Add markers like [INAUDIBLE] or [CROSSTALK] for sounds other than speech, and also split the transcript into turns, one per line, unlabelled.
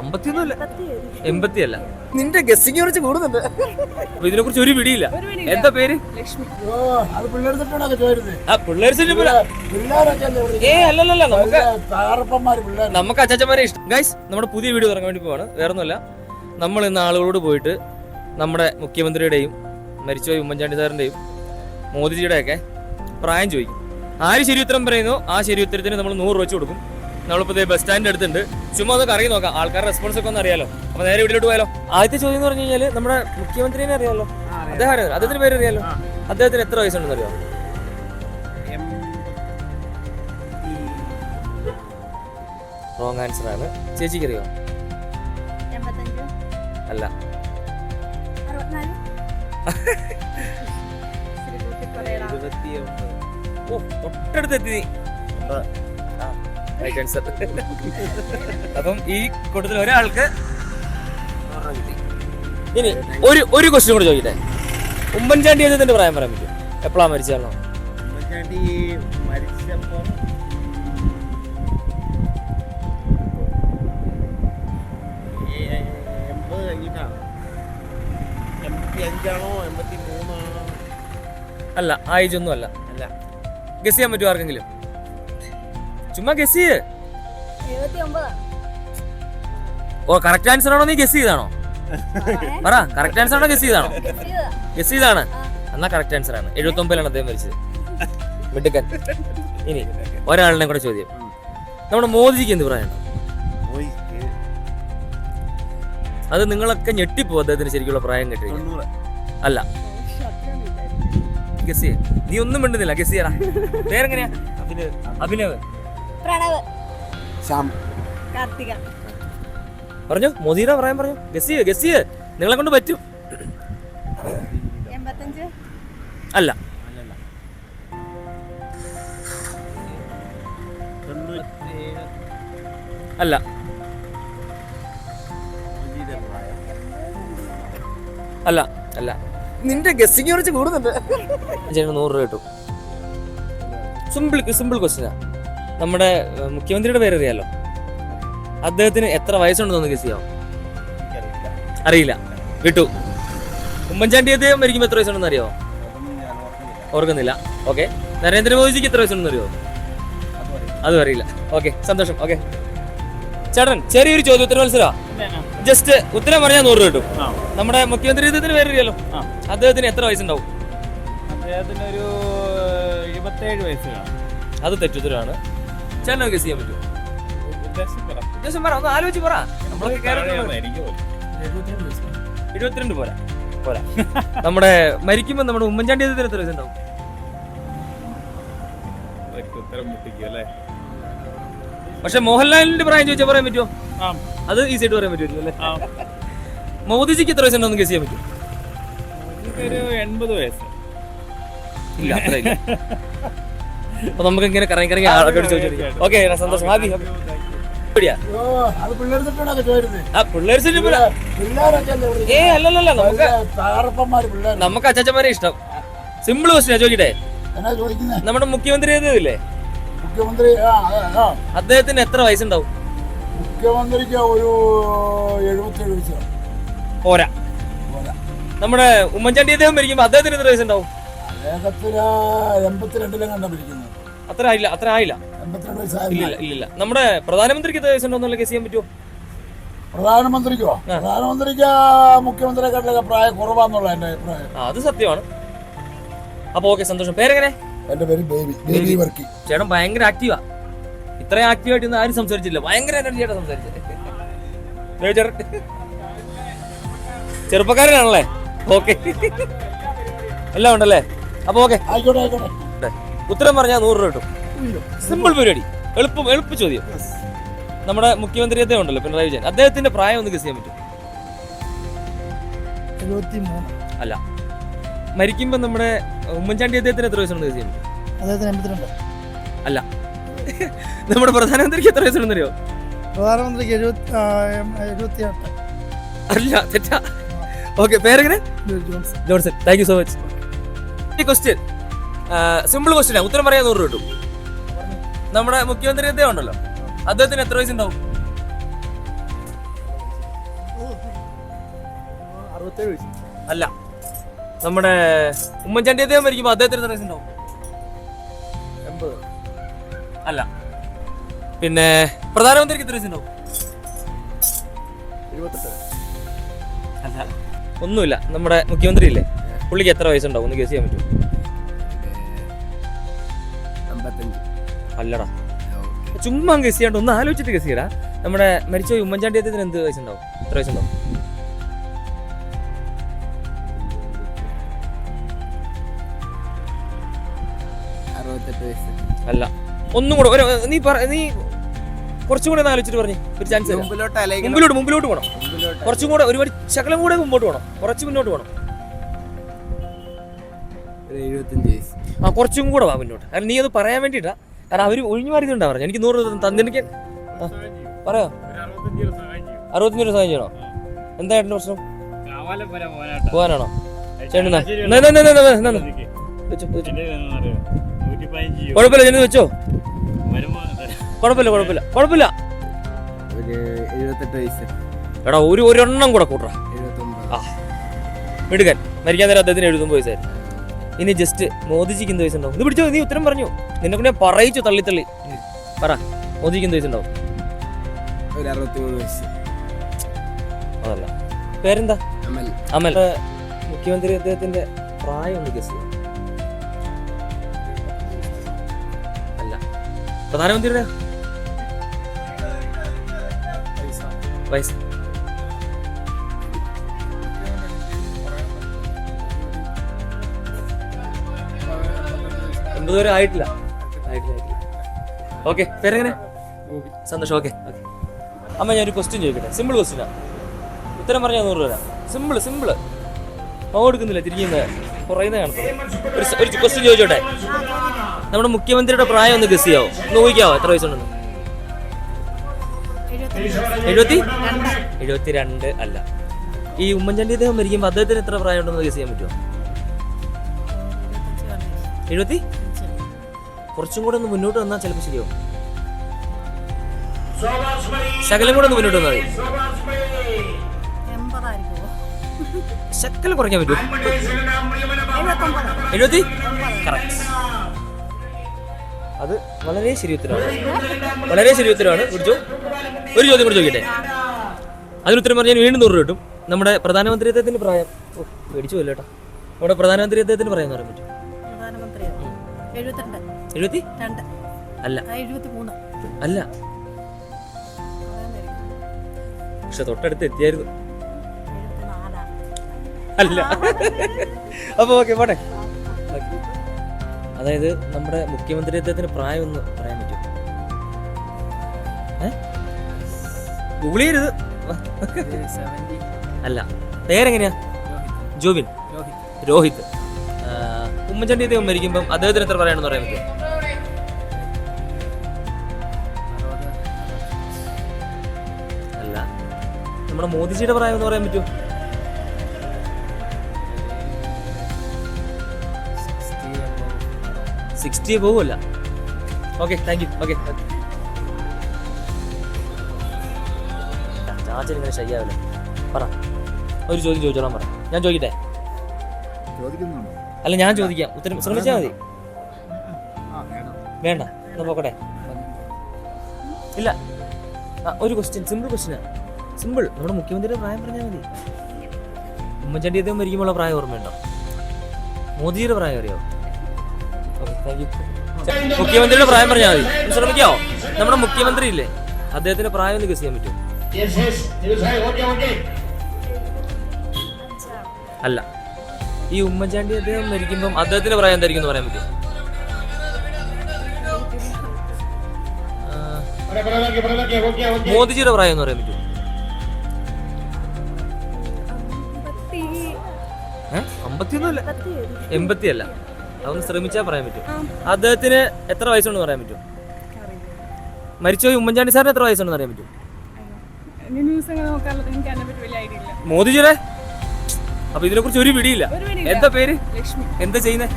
അമ്പത്തിയൊന്നുമല്ല. എൺപത്തി അല്ല നിന്റെ ഗസ്സിംഗ് കുറച്ച് കൂടുന്നുണ്ട്. അപ്പൊ ഇതിനെ കുറിച്ച് ഒരു പിടിയില്ല. എന്താ പേര്? ഏ അല്ലല്ലല്ല നമുക്ക് നമുക്ക് അച്ചാച്ചന്മാരെ ഇഷ്ടം. ഗൈസ് നമ്മുടെ പുതിയ വീഡിയോ തുടങ്ങാൻ വേണ്ടി പോവാണ്. വേറൊന്നുമല്ല. നമ്മൾ ഇന്ന് ആളുകളോട് പോയിട്ട് നമ്മുടെ മുഖ്യമന്ത്രിയുടെയും മരിച്ചുപോയി ഉമ്മൻചാണ്ടി സാറിന്റെയും മോദിജിയുടെ ഒക്കെ പ്രായം ചോദിക്കും. ആര് ശരി ഉത്തരം പറയുന്നു? ആ ശരി ഉത്തരത്തിന് നമ്മൾ നൂറ് രൂപ വെച്ച് കൊടുക്കും. നമ്മളിപ്പോൾ ബസ് സ്റ്റാൻഡ് അടുത്തുണ്ട്. ചുമ്മാ അതൊക്കെ അറിയി നോക്കാം. ആൾക്കാരുടെ റെസ്പോൺസ് ഒക്കെ ഒന്ന് അറിയാലോ. അപ്പൊ നേരെ വീട്ടിലോട്ട് പോയാലോ? ആദ്യത്തെ ചോദ്യം എന്ന് പറഞ്ഞു കഴിഞ്ഞാൽ നമ്മുടെ മുഖ്യമന്ത്രിനെ അറിയാലോ? അദ്ദേഹം അറിയാലോ? അദ്ദേഹത്തിന്റെ പേര് അറിയാലോ? അദ്ദേഹത്തിന് എത്ര വയസ്സുണ്ടെന്ന് അറിയാമോ റോങ് ആൻസർ ആണ്. ചേച്ചിക്ക് അറിയോ അല്ല.
അറുപത്തിനാല്.
റൈറ്റ് ആൻസർ അപ്പം ഈ കൂട്ടത്തിൽ ഒരാൾക്ക്. ഇനി ഒരു ഒരു ക്വസ്റ്റ്യൻ കൂടെ ചോദിക്കട്ടെ? ഉമ്മൻചാണ്ടി എന്ന് പ്രായം പറയാൻ പറ്റും എപ്പോഴാ മരിച്ചാണോ
ഉമ്മൻചാണ്ടി മരിച്ചപ്പം ഏ- എൺപത് കഴിഞ്ഞിട്ടാണ് എൺപത്തി അഞ്ചാണോ എൺപത്തി മൂന്നാണോ
അല്ല ആയിജൊന്നും അല്ല.
അല്ല.
ഗസ് ചെയ്യാൻ പറ്റുമോ ആർക്കെങ്കിലും? ചുമ്മാ ഗസ് ചെയ്യ്. ഓ കറക്റ്റ് ആൻസർ ആണോ നീ ഗസ് ചെയ്താണോ പറ കറക്റ്റ് ആൻസർ ആണോ ഗസ് ചെയ്താണോ ഗസ് ചെയ്താണ് എന്നാ കറക്റ്റ് ആൻസർ ആണ്. എഴുപത്തി ഒമ്പതിലാണ് അദ്ദേഹം മരിച്ചത്. മിടുക്കൻ. ഇനി ഒരാളിനെ കൂടെ ചോദ്യം. നമ്മുടെ മോദിജിക്ക് എന്ത് പറയാനുണ്ടോ? അത് നിങ്ങളൊക്കെ ഞെട്ടിപ്പോ അദ്ദേഹത്തിന് ശരിക്കുള്ള പ്രായം കിട്ടി അല്ല. ഗസ് നീ ഒന്നും മിണ്ടുന്നില്ല. ഗസ് ചെയ്യടാ. [LAUGHS] പേരെങ്ങനെയാ? അഭിനവ്. അഭിനവ്.
പ്രണവ്.
ശ്യാം.
കാർത്തിക.
പറഞ്ഞു മോദിയുടെ പ്രായം പറഞ്ഞു. ഗസ് ചെയ്യ ഗസ് ചെയ്യ നിങ്ങളെ കൊണ്ട് പറ്റും.
എൺപത്തഞ്ച്?
അല്ല. അല്ല. അല്ല. അല്ല. നിന്റെ ഗസ്സിങ് കുറച്ച് കൂടുന്നുണ്ട്. നൂറ് രൂപ കിട്ടും. സിമ്പിൾ സിമ്പിൾ ക്വസ്റ്റ്യനാ നമ്മുടെ മുഖ്യമന്ത്രിയുടെ പേരറിയാലോ? അദ്ദേഹത്തിന് എത്ര വയസ്സുണ്ടെന്ന് ഗസ് ചെയ്യാം അറിയില്ല. വിട്ടു. ഉമ്മൻചാണ്ടി അദ്ദേഹം മരിക്കുമ്പോൾ എത്ര വയസ്സുണ്ടെന്ന്
അറിയോ ഓർക്കുന്നില്ല.
ഓക്കെ. നരേന്ദ്രമോദിജിക്ക് എത്ര വയസ്സുണ്ടെന്ന് അറിയോ
അതും അറിയില്ല.
ഓക്കെ. സന്തോഷം. ഓക്കെ. ചേട്ടൻ ചെറിയൊരു ചോദ്യം ഉത്തര മത്സരാ. ജസ്റ്റ് ഉത്തരം പറഞ്ഞാൽ നൂറ് കിട്ടും. നമ്മുടെ മുഖ്യമന്ത്രി അദ്ദേഹത്തിന് പേര് അറിയാലോ അദ്ദേഹത്തിന് എത്ര വയസ്സുണ്ടാവും?
അദ്ദേഹത്തിന് ഒരു എഴുപത്തേഴ് വയസ്സ്
അത് തെറ്റുത്തരമാണ് ചേട്ടൻ ഗസ് ചെയ്യാൻ പറ്റുമോ?
ഉദ്ദേശം പറ.
ഒന്ന് ആലോചിച്ച് പറ. നമ്മളൊക്കെ കേരളത്തിൽ ഇരുപത്തിരണ്ട് പോരാ പോരാ. നമ്മുടെ മരിക്കുമ്പോൾ നമ്മുടെ ഉമ്മൻചാണ്ടി എത്ര
ദിവസം ഉണ്ടാവും?
പക്ഷെ മോഹൻലാലിന്റെ പ്രായം ചോദിച്ചാൽ പറയാൻ പറ്റുമോ?
ആ.
അത് ഈസി ആയിട്ട് പറയാൻ പറ്റുമല്ലോ അല്ലേ? മോദിജിക്ക് എത്ര വയസ്സുണ്ടെന്ന് ഗസ് ചെയ്യാൻ പറ്റും
എനിക്കൊരു എൺപത് വയസ്സ്.
ഇല്ല അത്ര ഇല്ല [LAUGHS] അപ്പൊ നമുക്ക് ഇങ്ങനെ കറങ്ങി കറങ്ങി ആളൊക്കെ ചോദിച്ചു ഓക്കെ സന്തോഷം. ഹാപ്പി ഏ അല്ലല്ലല്ല നമുക്ക്
അച്ചാച്ചമാരെ
നമുക്ക് അച്ചാച്ചന്മാരെ ഇഷ്ടം. സിമ്പിൾ ക്വസ്റ്റിനാ ചോദിക്കട്ടെ? നമ്മുടെ മുഖ്യമന്ത്രി ഏതില്ലേ
മുഖ്യമന്ത്രി ആ ആ, ആ.
അദ്ദേഹത്തിന് എത്ര വയസ്സുണ്ടാവും?
മുഖ്യമന്ത്രിക്ക് ഒരു.
പോരാ.
പോരാ.
നമ്മുടെ ഉമ്മൻചാണ്ടി അദ്ദേഹം മരിക്കുമ്പോ അദ്ദേഹത്തിന് എത്ര വയസ്സുണ്ടാവും?
അദ്ദേഹത്തിന് എൺപത്തിരണ്ടിലും കണ്ട പിടിക്കുന്നത്
അത്ര ആയില്ല അത്ര ആയില്ല.
എൺപത്തിരണ്ട് വയസ്സായില്ല
ഇല്ല ഇല്ല നമ്മുടെ പ്രധാനമന്ത്രിക്ക് എത്ര വയസ്സുണ്ടോന്നുള്ള കേസ് ചെയ്യാൻ പറ്റുമോ
പ്രധാനമന്ത്രിക്കോ? പ്രധാനമന്ത്രിക്ക് മുഖ്യമന്ത്രിയെക്കാട്ടിലൊക്കെ പ്രായം കുറവാന്നുള്ള എന്റെ അഭിപ്രായം.
ആ അത് സത്യമാണ്. അപ്പൊ ഓക്കെ സന്തോഷം. പേരെങ്ങനെ?
എന്റെ പേര് ബേബി. ബേബി. വർക്കി.
ചേട്ടൻ ഭയങ്കര ആക്റ്റീവാ ഇത്രയും ആക്റ്റീവായിട്ട് ഇന്ന് ആരും സംസാരിച്ചില്ല. ഭയങ്കര എനർജി ആയിട്ട് സംസാരിച്ചത്. ചെറുപ്പക്കാരനാണല്ലേ? ഓക്കെ. എല്ലാം ഉണ്ടല്ലേ? അപ്പൊ ഓക്കെ.
ആയിക്കോട്ടെ ആയിക്കോട്ടെ.
ഉത്തരം പറഞ്ഞാൽ നൂറ് രൂപ കിട്ടും. സിമ്പിൾ പരിപാടി. എളുപ്പം എളുപ്പ ചോദ്യം. നമ്മുടെ മുഖ്യമന്ത്രി അദ്ദേഹം ഉണ്ടല്ലോ പിണറായി വിജയൻ. അദ്ദേഹത്തിന്റെ പ്രായം ഒന്ന് ഗസ് ചെയ്യാൻ പറ്റും അല്ല. മരിക്കുമ്പോ നമ്മുടെ ഉമ്മൻചാണ്ടി അദ്ദേഹത്തിന് എത്ര വയസ്സുണ്ട് ഗസ് ചെയ്യാൻ പറ്റും അല്ല. നമ്മുടെ പ്രധാനമന്ത്രിക്ക് എത്ര വയസ്സുണ്ടെന്ന് അറിയോ
പ്രധാനമന്ത്രിക്ക് എഴുപത്തി
അല്ല തെറ്റാ. Okay പേരെങ്ങനെ?
Johnson.
Thank you so much question simple question ഉത്തരം പറയാൻ നൂറ് കിട്ടും. നമ്മുടെ മുഖ്യമന്ത്രി അദ്ദേഹം ഉണ്ടല്ലോ. അദ്ദേഹത്തിന് എത്ര വയസ്സുണ്ടാവും അല്ല. നമ്മുടെ ഉമ്മൻചാണ്ടി അദ്ദേഹം മരിക്കുമ്പോൾ അദ്ദേഹത്തിന് എത്ര വയസ്സുണ്ടാവും അല്ല. പിന്നെ പ്രധാനമന്ത്രിക്ക് എത്ര വയസ്സുണ്ടാവും അല്ല. ഒന്നുമില്ല. നമ്മുടെ മുഖ്യമന്ത്രി ഇല്ലേ പുള്ളിക്ക് എത്ര വയസ്സുണ്ടാവും ഒന്ന് ഗസ് ചെയ്യാൻ പറ്റുമോ? അല്ലടാ. ചുമ്മാ ഗസ് ചെയ്യാണ്ട് ഒന്ന് ആലോചിച്ചിട്ട് ഗസ് ചെയ്യടാ. നമ്മുടെ മരിച്ച ഉമ്മൻചാണ്ടി അദ്ദേഹത്തിന് എന്ത് വയസ്സുണ്ടാവും എത്ര വയസ്സുണ്ടാവും അല്ല. ഒന്നും കൂടെ ഒരു നീ പറ നീ കുറച്ചും കൂടെ ആലോചിച്ചിട്ട് പറഞ്ഞു. ഒരു ചാൻസ്
മുമ്പിലോട്ട്
മുമ്പിലോട്ട് പോകണം കുറച്ചും കൂടെ ഒരുപാട് ശകലം കൂടെ മുമ്പോട്ട് പോകണം കുറച്ച് മുന്നോട്ട് പോകണം
എഴുപത്തഞ്ച് വയസ്സ്.
ആ കുറച്ചും കൂടെ വാ മുന്നോട്ട് കാരണം നീ അത് പറയാൻ വേണ്ടിയിട്ടാ കാരണം അവർ ഒഴിഞ്ഞു മാറിയതുണ്ടാ പറഞ്ഞു എനിക്ക് നൂറ് രൂപ തന്നെനിക്ക് പറയോ അറുപത്തഞ്ച് രൂപ സഹായം ചെയ്യണോ എന്താ ഏട്ടന്റെ പ്രശ്നം ചേട്ടനാ വെച്ചോ. കുഴപ്പമില്ല ചേട്ടൻ വെച്ചോ കുഴപ്പമില്ല കുഴപ്പമില്ല കുഴപ്പമില്ല എടാ ഒരു ഒരെണ്ണം കൂടെ കൂട്ടറ ആ എടുക്കാൻ മരിക്കാൻ നേരം അദ്ദേഹത്തിന് എഴുതുമ്പോൾ വയസ്സായിരുന്നു ഇനി ജസ്റ്റ് മോദിജിക്ക് എന്ത് വയസ്സുണ്ടാവും? ഇത് പിടിച്ചോ നീ ഉത്തരം പറഞ്ഞു. നിന്നെ കൊണ്ട് ഞാൻ പറയിച്ചു തള്ളി തള്ളി. പറ മോദിജിക്ക് എന്ത് വയസ്സുണ്ടാവും?
ഒരു അറുപത്തിമൂന്ന് വയസ്സ്.
അതല്ല. പേരെന്താ?
അമൽ.
അമൽ. മുഖ്യമന്ത്രി അദ്ദേഹത്തിന്റെ പ്രായം ഒന്ന് ഗസ് അല്ല. പ്രധാനമന്ത്രിയുടെ? വയസ്സ്. എൺപത് വരെ ആയിട്ടില്ല. ആയിട്ടില്ല ആയിട്ടില്ല. ഓക്കെ പേരെങ്ങനെ? സന്തോഷം ഓക്കെ അമ്മ ഞാനൊരു ക്വസ്റ്റ്യൻ ചോദിക്കട്ടെ. സിമ്പിൾ ക്വസ്റ്റ്യനാ ഉത്തരം പറഞ്ഞാൽ നൂറ് രൂപ സിമ്പിൾ സിമ്പിൾ കൊടുക്കുന്നില്ല തിരിക്കുന്ന കുറയുന്ന കാണത്തു ഒരു ഒരു ക്വസ്റ്റ്യൻ ചോദിച്ചോട്ടെ. നമ്മുടെ മുഖ്യമന്ത്രിയുടെ പ്രായം ഒന്ന് ഗസ് ചെയ്യാവോ? ഒന്ന് ഊഹിക്കാവോ? എത്ര വയസ്സുണ്ടെന്ന്? എഴുപത്തി? എഴുപത്തി രണ്ട് അല്ല. ഈ ഉമ്മൻചാണ്ടി അദ്ദേഹം മരിക്കുമ്പോൾ അദ്ദേഹത്തിന് എത്ര പ്രായം ഉണ്ടെന്ന് ഗസ് ചെയ്യാൻ പറ്റുമോ എഴുപത്തി? കുറച്ചും കൂടെ ഒന്ന് മുന്നോട്ട് വന്നാൽ ചിലപ്പോൾ ശരിയാവും. ശകലം കൂടെ ഒന്ന് മുന്നോട്ട് വന്നാൽ മതി. ശക്കല കുറയ്ക്കാൻ പറ്റുമോ? എഴുപത്തി? അത് വളരെ ശരി ഉത്തരവാണ്. വളരെ ശരി ഉത്തരവാണ്. കുറിച്ചു ഒരു ചോദ്യം കൂടി ചോദിക്കട്ടെ? അതിന് ഉത്തരം പറഞ്ഞാൽ വീണ്ടും നൂറ് രൂപ കിട്ടും. നമ്മുടെ പ്രധാനമന്ത്രി അദ്ദേഹത്തിന്റെ പ്രായം പേടിച്ചു കേട്ടോ നമ്മുടെ പ്രധാനമന്ത്രി അദ്ദേഹത്തിന് പറയാൻ പറയാൻ പറ്റും. എഴുപത്തി?
രണ്ട്.
അല്ല.
എഴുപത്തി മൂന്ന്
അല്ല. പക്ഷെ തൊട്ടടുത്ത് എത്തിയായിരുന്നു. അല്ല. അപ്പൊ ഓക്കെ പോട്ടെ. അതായത് നമ്മുടെ മുഖ്യമന്ത്രി അദ്ദേഹത്തിന് പ്രായം ഒന്ന് പറയാൻ പറ്റും ഗൂഗിൾ ചെയ്യരുത് അല്ല. പേരെങ്ങനെയാ? ജോബിൻ. രോഹിത്. ഉമ്മൻചാണ്ടി അദ്ദേഹം മരിക്കുമ്പം അദ്ദേഹത്തിന് എത്ര പറയാണെന്ന് പറയാൻ പറ്റുമോ? നമ്മുടെ മോദിജിയുടെ പ്രായം എന്ന് പറയാൻ പറ്റുമോ? സിക്സ്റ്റി പോവുമല്ല ഓക്കെ താങ്ക് യു ഓക്കെ ചാച്ചൻ ഇങ്ങനെ ശരിയാവില്ല. പറ. ഒരു ചോദ്യം ചോദിച്ചോളാൻ പറ. ഞാൻ ചോദിക്കട്ടെ? അല്ല ഞാൻ ചോദിക്കാം. ഉത്തരം ശ്രമിച്ചാൽ മതി. വേണ്ട. എന്നാ പോക്കട്ടെ. ഇല്ല. ഒരു ക്വസ്റ്റ്യൻ സിമ്പിൾ ക്വസ്റ്റ്യനാ സിമ്പിൾ നമ്മുടെ മുഖ്യമന്ത്രിയുടെ പ്രായം പറഞ്ഞാൽ മതി ഉമ്മൻചാണ്ടി അദ്ദേഹം മരിക്കുമ്പോൾ പ്രായം ഓർമ്മയുണ്ടോ മോദിയുടെ പ്രായം അറിയോ മുഖ്യമന്ത്രിയുടെ പ്രായം പറഞ്ഞാൽ മതി ശ്രമിക്കാവോ നമ്മുടെ മുഖ്യമന്ത്രി ഇല്ലേ അദ്ദേഹത്തിന്റെ പ്രായം ഒന്ന് ഗസ് ചെയ്യാൻ പറ്റും അല്ല ഈ ഉമ്മൻചാണ്ടി അദ്ദേഹം മരിക്കുമ്പോൾ അദ്ദേഹത്തിന്റെ പ്രായം എന്തായിരിക്കും എന്ന് പറയാൻ പറ്റും മോദിജിയുടെ പ്രായം എന്ന് പറയാൻ പറ്റുമോ അമ്പത്തിയൊന്നുമല്ല എൺപത്തി അല്ല അതൊന്ന് ശ്രമിച്ചാൽ പറയാൻ പറ്റും. അദ്ദേഹത്തിന് എത്ര വയസ്സുണ്ടെന്ന് പറയാൻ പറ്റും? മരിച്ചുപോയി ഉമ്മൻചാണ്ടി സാറിന് എത്ര വയസ്സുണ്ടെന്ന് അറിയാൻ പറ്റും? മോദിജിയുടെ? അപ്പൊ ഇതിനെ കുറിച്ച് ഒരു പിടിയില്ല. എന്താ പേര്? എന്താ ചെയ്യുന്നത്